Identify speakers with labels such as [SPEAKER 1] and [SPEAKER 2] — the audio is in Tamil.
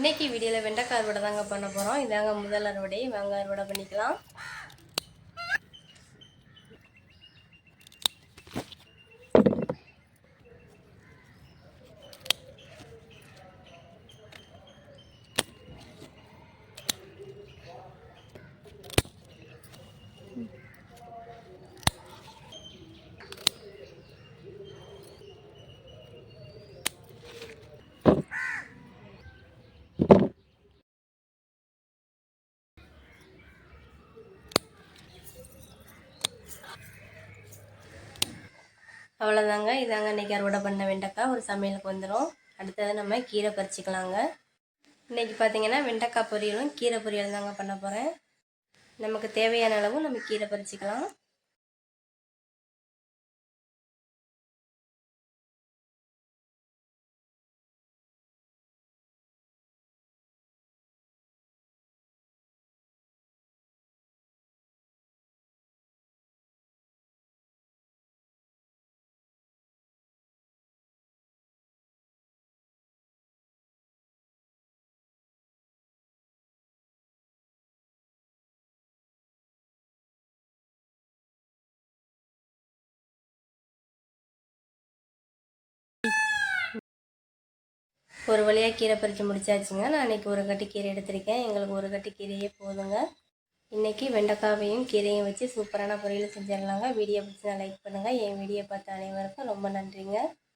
[SPEAKER 1] இன்றைக்கி வீடியோவில் வெண்டைக்காய் அறுவடை தாங்க பண்ண போகிறோம் இதாங்க முதல் அறுவடை. வாங்க அறுவடை பண்ணிக்கலாம். அவ்வளோதாங்க இதாங்க இன்றைக்கி அறுவடை பண்ண வெண்டைக்காய். ஒரு சமையலுக்கு வந்துடும் அடுத்தது நம்ம கீரை பறிச்சுக்கலாங்க. இன்றைக்கி பார்த்தீங்கன்னா வெண்டைக்காய் பொரியலும் கீரை பொரியல் தாங்க பண்ண போகிறேன் நமக்கு தேவையான அளவு நம்ம கீரை பறிச்சுக்கலாம். ஒரு வழியாக கீரை பறித்து முடிச்சாச்சுங்க. நான் இன்றைக்கி ஒரு கட்டி கீரை எடுத்திருக்கேன். எங்களுக்கு ஒரு கட்டி கீரையே போதுங்க. இன்றைக்கி வெண்டைக்காவையும் கீரையும் வச்சு சூப்பரான பொரியல் செஞ்சிடலாங்க. வீடியோ பிடிச்சா லைக் பண்ணுங்கள் என் வீடியோ பார்த்த அனைவருக்கும் ரொம்ப நன்றிங்க.